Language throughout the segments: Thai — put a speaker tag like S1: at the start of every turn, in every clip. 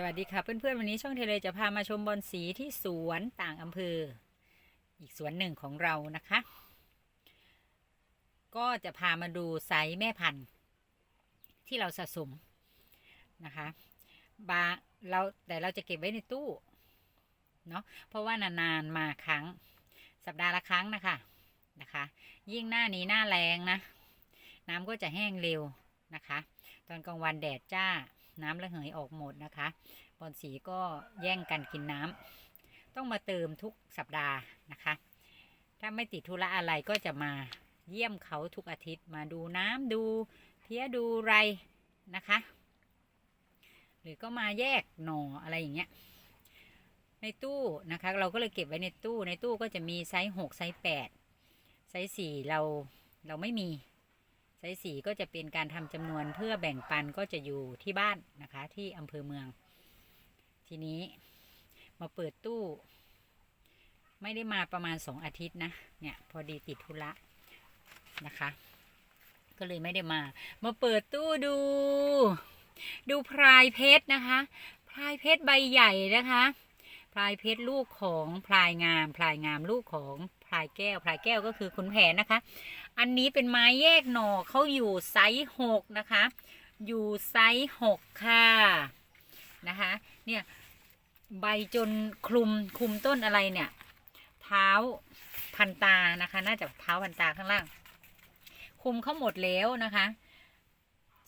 S1: สวัสดีค่ะเพื่อนๆ วันนี้ช่องเทเลจะพามาชมบอลสีที่สวนต่างอำเภอ อีกสวนหนึ่งของเรานะคะ ก็จะพามาดูไซส์แม่พันธุ์ ที่เราสะสมนะคะบาเราแต่เราจะเก็บไว้ในตู้เนาะเพราะว่านานๆมาครั้งสัปดาห์ละครั้งนะคะนะคะ ยิ่งหน้านี้หน้าแรงนะ น้ำก็จะแห้งเร็วนะคะ ตอนกลางวันแดดจ้า น้ำระเหยออกหมดนะคะบอนสีก็แย่งกันกินน้ำต้องมาเติมทุกสัปดาห์นะคะ ถ้าไม่ติดธุระอะไรก็จะมาเยี่ยมเขาทุกอาทิตย์มาดูน้ำดูเพี้ยดูไรนะคะ หรือก็มาแยกหน่ออะไรอย่างเงี้ยในตู้นะคะ เราก็เลยเก็บไว้ในตู้ในตู้ก็จะมีไซส์หกไซส์แปดไซส์สี่เราเราไม่มี ไซส์สีก็จะเป็นการทำจำนวนเพื่อแบ่งปันก็จะอยู่ที่บ้านนะคะ ที่อำเภอเมือง ทีนี้มาเปิดตู้ ไม่ได้มาประมาณสองอาทิตย์นะเนี่ยพอดีติดธุระนะคะ ก็เลยไม่ได้มา มาเปิดตู้ดู ดูพรายเพชรนะคะ พรายเพชรใบใหญ่นะคะ พลายเพชรลูกของพลายงามพลายงามลูกของพลายแก้วพลายแก้วก็คือขุนแผนนะคะ อันนี้เป็นไม้แยกหน่อเขาอยู่ไซส์หกนะคะ อยู่ไซส์หกค่ะนะคะเนี่ยใบจนคลุมคลุมต้นอะไรเนี่ยเท้าพันตานะคะ น่าจะเท้าพันตาข้างล่าง คุมเขาหมดแล้วนะคะ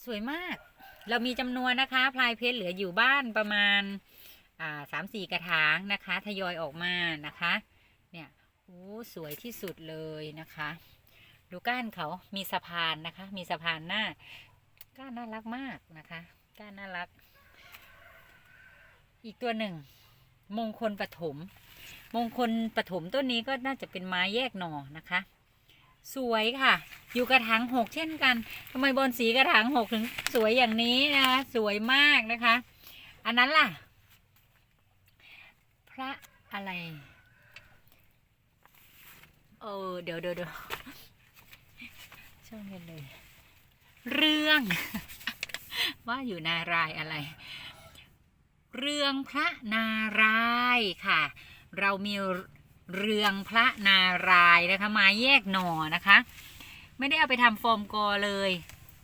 S1: สวยมาก เรามีจำนวนนะคะ พลายเพชรเหลืออยู่บ้านประมาณ อ่าสามสี่กระถางนะคะทยอยออกมานะคะ เนี่ยโอ้สวยที่สุดเลยนะคะ ดูก้านเขามีสะพานนะคะ มีสะพานหน้า ก้านน่ารักมากนะคะ ก้านน่ารัก อีกตัวหนึ่ง มงคลปฐมมงคลปฐมต้นนี้ก็น่าจะเป็นไม้แยกหน่อนะคะ สวยค่ะ อยู่กระถางหกเช่นกันทำไมบอลสีกระถางหกถึงสวยอย่างนี้นะคะสวยมากนะคะ อันนั้นล่ะ พระอะไร เออ เดี๋ยวเดี๋ยวเดี๋ยวช่องกันเลย เรื่อง ว่าอยู่นารายอะไร เรื่องพระนารายค่ะ เรามีเรื่องพระนารายนะคะ มาแยกหน่อนะคะ ไม่ได้เอาไปทำโฟมกอเลย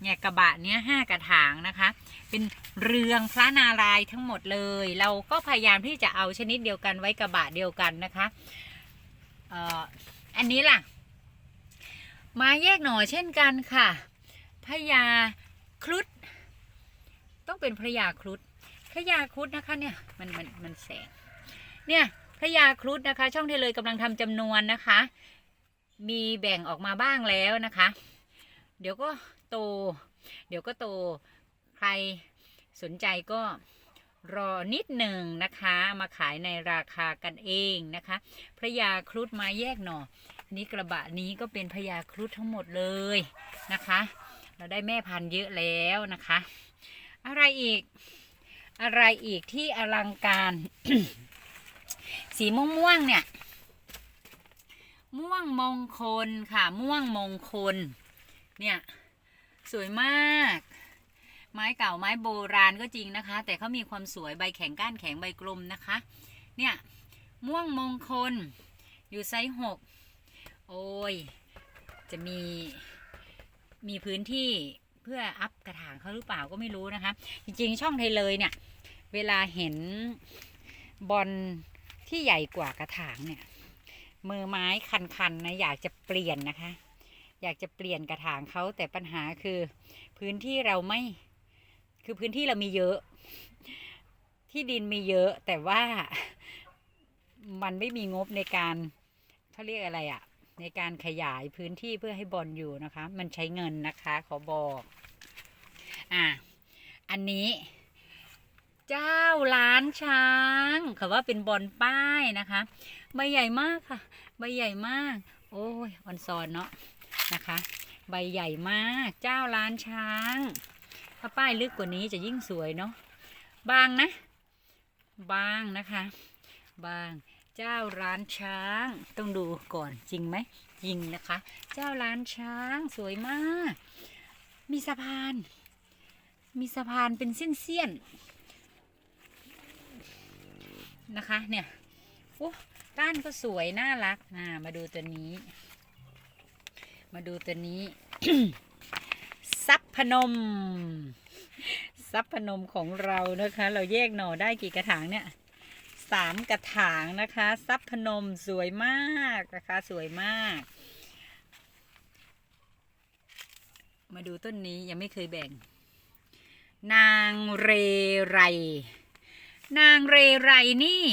S1: เนี่ยกระบะเนี้ยห้ากระถางนะคะ เป็นเรืองพระนารายทั้งหมดเลย เราก็พยายามที่จะเอาชนิดเดียวกันไว้กระบะเดียวกันนะคะเอ่ออันนี้ล่ะ มาแยกหน่อเช่นกันค่ะพญาครุฑต้องเป็นพระยาครุฑพระยาครุฑนะคะเนี่ยมันมันมันแสงเนี่ยพระยาครุฑนะคะ ช่องเทเลยกำลังทำจำนวนนะคะ มีแบ่งออกมาบ้างแล้วนะคะ เดี๋ยวก็ โต เดี๋ยวก็โต ใครสนใจก็รอนิดหนึ่งนะคะ มาขายในราคากันเองนะคะ พระยาครุฑมาแยกหน่อ นี้กระบะนี้ก็เป็นพญาครุฑทั้งหมดเลยนะคะ เราได้แม่พันธุ์เยอะแล้วนะคะ อะไรอีก อะไรอีกที่อลังการ สีม่วงม่วงเนี่ย ม่วงมงคลค่ะ ม่วงมงคล เนี่ย สวยมาก ไม้เก่าไม้โบราณก็จริงนะคะ แต่เขามีความสวยใบแข็งก้านแข็งใบกลมนะคะ เนี่ยม่วงมงคล อยู่ไซส์หกโอ้ย จะมีมีพื้นที่เพื่ออัพกระถางเขาหรือเปล่าก็ไม่รู้นะคะ จริงๆ ช่องไทยเลยเนี่ย เวลาเห็นบอลที่ใหญ่กว่ากระถางเนี่ย มือไม้คันๆนะอยากจะเปลี่ยนนะคะ อยากจะเปลี่ยนกระถางเขาแต่ปัญหาคือ พื้นที่เราไม่คือพื้นที่เรามีเยอะ ที่ดินมีเยอะแต่ว่ามันไม่มีงบในการเขาเรียกอะไรอะในการขยายพื้นที่เพื่อให้บอลอยู่นะคะ มันใช้เงินนะคะขอบอก อะอันนี้เจ้าล้านช้างเขาว่าเป็นบอลป้ายนะคะ ใบใหญ่มากค่ะ ใบใหญ่มาก โอ้ยออนซอนเนาะ นะคะ ใบใหญ่มากเจ้าล้านช้าง ถ้าป้ายลึกกว่านี้จะยิ่งสวยเนาะบางนะ บางนะคะ บางเจ้าร้านช้าง ต้องดูก่อนจริงไหมจริงนะคะ เจ้าร้านช้างสวยมาก มีสะพาน มีสะพานเป็นเส้นเสี้ยนๆนะคะเนี่ยโอ้ก้านก็สวยน่ารักอ่ามาดูตัวนี้ มาดูตัวนี้ ซับพนม ซับพนมของเรานะคะ เราแยกหน่อได้กี่กระถางเนี่ยสามกระถางนะคะ ซับพนมสวยมากนะคะ สวยมาก มาดูต้นนี้ยังไม่เคยแบ่ง นางเรไร นางเรไรนี่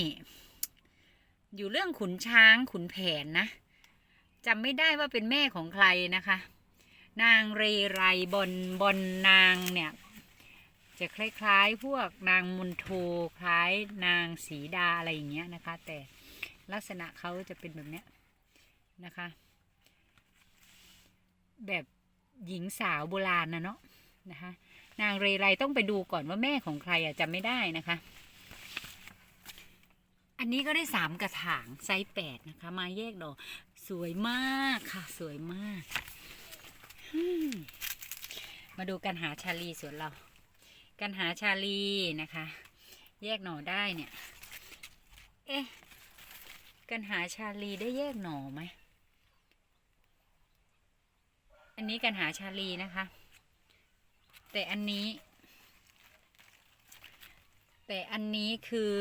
S1: อยู่เรื่องขุนช้างขุนแผนนะ จำไม่ได้ว่าเป็นแม่ของใครนะคะ นางเรไรบนบนนางเนี่ย จะคล้ายๆ พวกนางมุนโทคล้ายนางสีดาอะไรอย่างเงี้ยนะคะ แต่ลักษณะเขาจะเป็นแบบเนี้ยนะคะ แบบหญิงสาวโบราณนะเนาะนะคะ นางเรไรต้องไปดูก่อนว่าแม่ของใครอะจำไม่ได้นะคะ อันนี้ก็ได้สามกระถางไซส์แปดนะคะ มาแยกดอก สวยมากค่ะสวยมากมมาดูกันหาชาลีสวนเรา กันหาชาลีนะคะ แยกหน่อได้เนี่ย เอ๊ะ กันหาชาลีได้แยกหน่อไหม อันนี้กันหาชาลีนะคะ แต่อันนี้ แต่อันนี้คือ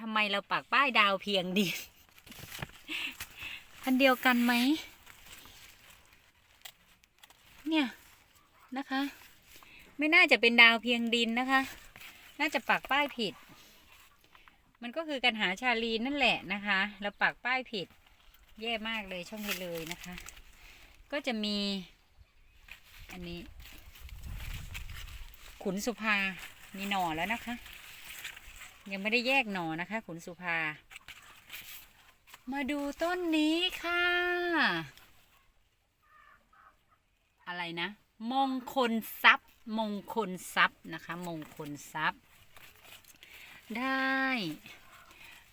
S1: ทำไมเราปักป้ายดาวเพียงดิน อันเดียวกันไหม เนี่ยนะคะ ไม่น่าจะเป็นดาวเพียงดินนะคะ น่าจะปักป้ายผิด มันก็คือการหาชาลีนั่นแหละนะคะแล้วปักป้ายผิด แย่มากเลยช่องเทเลยนะคะ ก็จะมี อันนี้ ขุนสุภามีหน่อแล้วนะคะ ยังไม่ได้แยกหน่อนะคะ ขุนสุภา มาดูต้นนี้ค่ะ อะไรนะ มงคลทรัพย์ มงคลทรัพย์นะคะ มงคลทรัพย์ ได้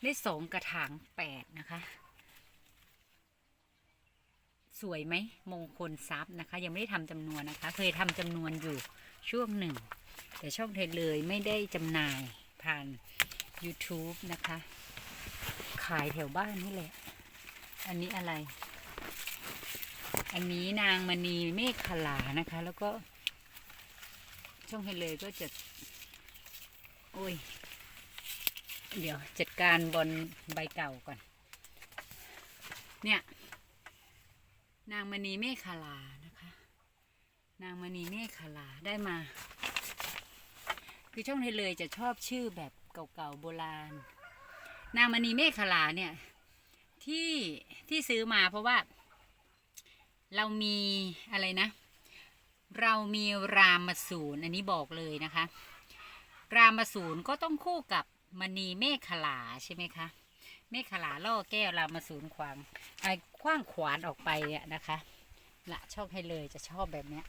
S1: ได้สองกระถางแปดนะคะ สวยไหมมงคลทรัพย์นะคะ ยังไม่ได้ทำจำนวนนะคะ เคยทำจำนวนอยู่ช่วงหนึ่ง แต่ช่องไทเลยไม่ได้จำหน่ายผ่าน YouTube นะคะายแถวบ้านนี่แหละ อันนี้อะไร อันนี้นางมณีเมฆขลานะคะ แล้วก็ ช่องไทยเลยก็จะ โอ้ย เดี๋ยวจัดการบนใบเก่าก่อน เนี่ย นางมณีเมฆขลานะคะ นางมณีเมฆขลาได้มา คือช่องไทยเลยจะชอบชื่อแบบเก่าๆโบราณ นางมณีเมฆขลาเนี่ยที่ที่ซื้อมาเพราะว่า เรามีอะไรนะ เรามีรามสูรอันนี้บอกเลยนะคะ รามสูรก็ต้องคู่กับมณีเมฆขลาใช่ไหมคะเมฆขลาล่อแก้วรามสูรขวางไอ้ขว้างขวานออกไปเนี่ยนะคะละชอบให้เลยจะชอบแบบเนี้ย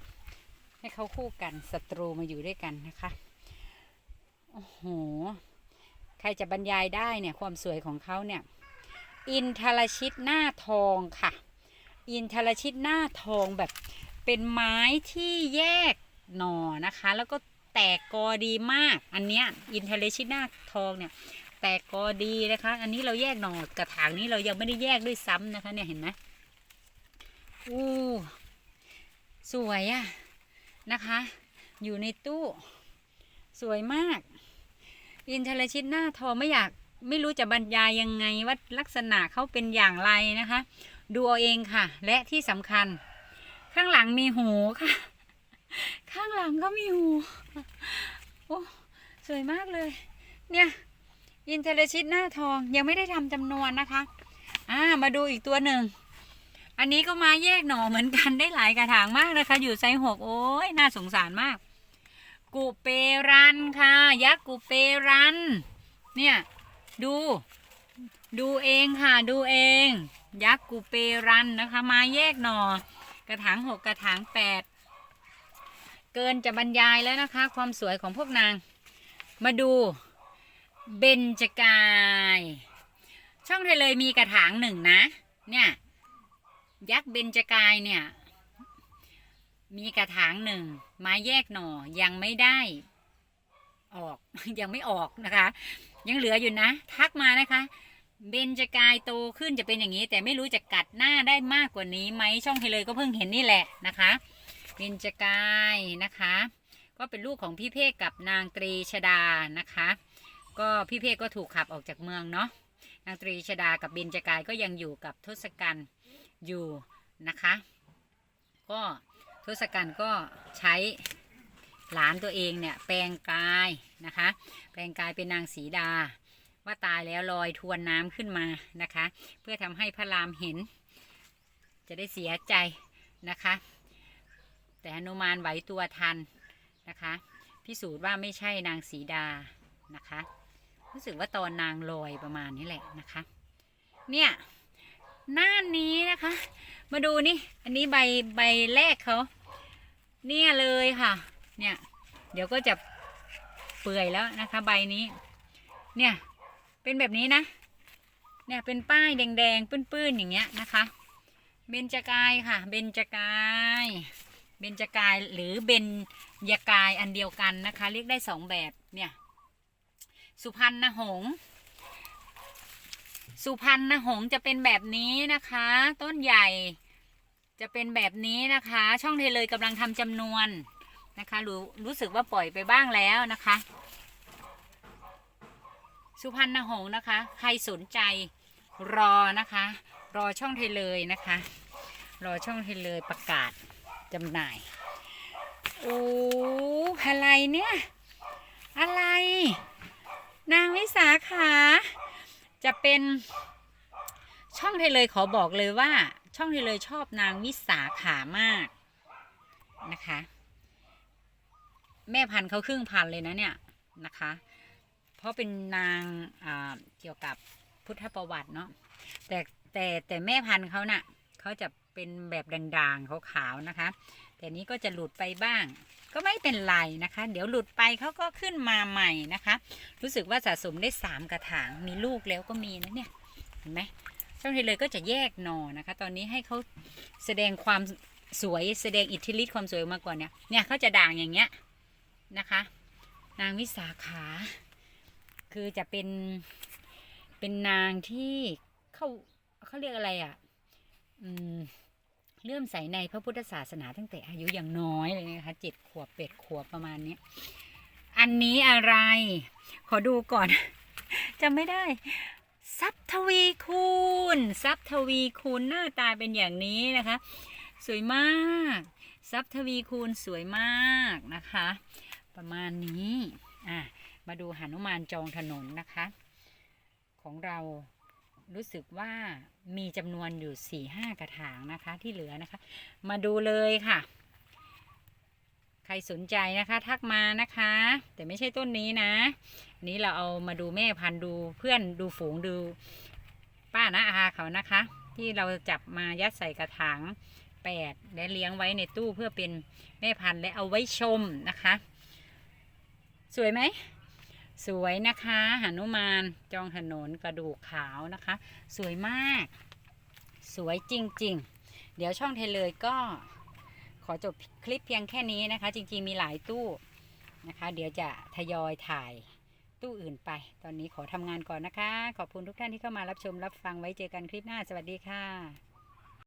S1: ให้เขาคู่กันศัตรูมาอยู่ด้วยกันนะคะโอ้โห ใครจะบรรยายได้เนี่ยความสวยของเขาเนี่ยอินทรชิตหน้าทองค่ะ อินทรชิตหน้าทองแบบเป็นไม้ที่แยกหน่อนะคะ แล้วก็แตกกอดีมาก อันเนี้ยอินทรชิตหน้าทองเนี่ย แตกกอดีนะคะ อันนี้เราแยกหน่อกระถางนี้เรายังไม่ได้แยกด้วยซ้ำนะคะเนี่ยเห็นไหมอู้สวยอะนะคะ อยู่ในตู้ สวยมาก อินทรชิตหน้าทองไม่อยากไม่รู้จะบรรยายยังไงว่าลักษณะเขาเป็นอย่างไรนะคะ ดูเอาเองค่ะ และที่สำคัญ ข้างหลังมีหูค่ะ ข้างหลังก็มีหูโอ้สวยมากเลย เนี่ย อินเทลชิตหน้าทองยังไม่ได้ทำจำนวนนะคะ อ่ามาดูอีกตัวหนึ่ง อันนี้ก็มาแยกหน่อเหมือนกันได้หลายกระถางมากนะคะ อยู่ไซส์หกโอ้ยน่าสงสารมาก กุเปรันค่ะ ยักษ์กุเปรัน เนี่ย ดู ดูเองค่ะ ดูเอง ยักษ์กุเปรันนะคะ มาแยกหน่อ กระถางหกกระถางแปดเกินจะบรรยายแล้วนะคะ ความสวยของพวกนาง มาดูเบญจกาย ช่องไทยเลยมีกระถางหนึ่งนะ เนี่ย ยักษ์เบญจกายเนี่ย มีกระถางหนึ่งไม้แยกหน่อยังไม่ได้ ออกยังไม่ออกนะคะ ยังเหลืออยู่นะ ทักมานะคะเบญจกายโตขึ้นจะเป็นอย่างนี้ แต่ไม่รู้จะกัดหน้าได้มากกว่านี้ไหมช่องเฮเลยก็เพิ่งเห็นนี่แหละนะคะเบญจกายนะคะ ก็เป็นลูกของพี่เพกกับนางตรีชดานะคะ ก็พี่เพกก็ถูกขับออกจากเมืองเนาะนางตรีชดากับเบญจกายก็ยังอยู่กับทศกัณฐ์อยู่นะคะ ก็ ทศกัณฐ์ก็ใช้หลานตัวเองเนี่ยแปลงกายนะคะ แปลงกายเป็นนางสีดา ว่าตายแล้วลอยทวนน้ำขึ้นมานะคะ เพื่อทำให้พระรามเห็น จะได้เสียใจนะคะ แต่หนุมานไหวตัวทันนะคะพิสูจน์ว่าไม่ใช่นางสีดานะคะ รู้สึกว่าตอนนางลอยประมาณนี้แหละนะคะ เนี่ยหน้านี้นะคะ มาดูนี่ อันนี้ใบใบแรกเขาเนี่ยเลยค่ะ เนี่ย เดี๋ยวก็จะเปื่อยแล้วนะคะ ใบนี้ เนี่ย เป็นแบบนี้นะ เนี่ยเป็นป้ายแดงๆปื้นๆอย่างเงี้ยนะคะ เบญจกายค่ะ เบญจกาย เบญจกายหรือเบญยกายอันเดียวกันนะคะ เรียกได้สองแบบเนี่ย สุพรรณหงษ์ สุพรรณหงษ์จะเป็นแบบนี้นะคะ ต้นใหญ่จะเป็นแบบนี้นะคะ ช่องเทเลยกำลังทำจำนวนนะคะรู้รู้สึกว่าปล่อยไปบ้างแล้วนะคะ สุพรรณหงษ์นะคะ ใครสนใจรอนะคะ รอช่องเทเลยนะคะ รอช่องเทเลยประกาศจำหน่ายโอ้อะไรเนี่ย อะไร นางวิสาขา จะเป็นช่องเทเลยขอบอกเลยว่า ช่องเทเลยชอบนางวิสาขามากนะคะ แม่พันธุ์เขาครึ่งพันเลยนะเนี่ยนะคะ เพราะเป็นนางาเกี่ยวกับพุทธประวัติเนาะแต่แต่แต่แม่พันธุ์เขาน่ะเขาจะ เป็นแบบด่างๆขาวๆนะคะ แต่นี้ก็จะหลุดไปบ้าง ก็ไม่เป็นไรนะคะ เดี๋ยวหลุดไปเขาก็ขึ้นมาใหม่นะคะ รู้สึกว่าสะสมได้สามกระถางมีลูกแล้วก็มีนะเนี่ยเห็นไหมช่องเทเลยก็จะแยกหน่อนะคะ ตอนนี้ให้เขาแสดงความสวยแสดงอิทธิฤทธิ์ความสวยมาก่อนเนี่ยเนี่ยเขาจะด่างอย่างเงี้ยนะคะ นางวิสาขา คือจะเป็นเป็นนางที่เขาเขาเรียกอะไรอะ เลื่อมใสในพระพุทธศาสนาตั้งแต่อายุอย่างน้อยเลยนะคะเจ็ดขวบเป็ดขวบประมาณนี้ อันนี้อะไร ขอดูก่อนจำไม่ได้ทรัพย์ทวีคูณทรัพย์ทวีคูณหน้าตาเป็นอย่างนี้นะคะ สวยมากทรัพย์ทวีคูณสวยมากนะคะ ประมาณนี้อะมาดูหนุมานจองถนนนะคะ ของเรา รู้สึกว่ามีจำนวนอยู่สี่ห้ากระถางนะคะที่เหลือนะคะ มาดูเลยค่ะ ใครสนใจนะคะ ทักมานะคะ แต่ไม่ใช่ต้นนี้นะนนี้เราเอามาดูแม่พันธุ์ดูเพื่อนดูฝูงดูป้านะอาเขานะคะ ที่เราจับมายัดใส่กระถางแปดและเลี้ยงไว้ในตู้เพื่อเป็นแม่พันธุ์และเอาไว้ชมนะคะ สวยไหม สวยนะคะหนุมานจองถนนกระดูกขาวนะคะ สวยมาก สวยจริง ๆ เดี๋ยวช่องเทเลยก็ขอจบคลิปเพียงแค่นี้นะคะ จริง ๆ มีหลายตู้นะคะ เดี๋ยวจะทยอยถ่ายตู้อื่นไป ตอนนี้ขอทำงานก่อนนะคะ ขอบคุณทุกท่านที่เข้ามารับชมรับฟังไว้เจอกันคลิปหน้า สวัสดีค่ะ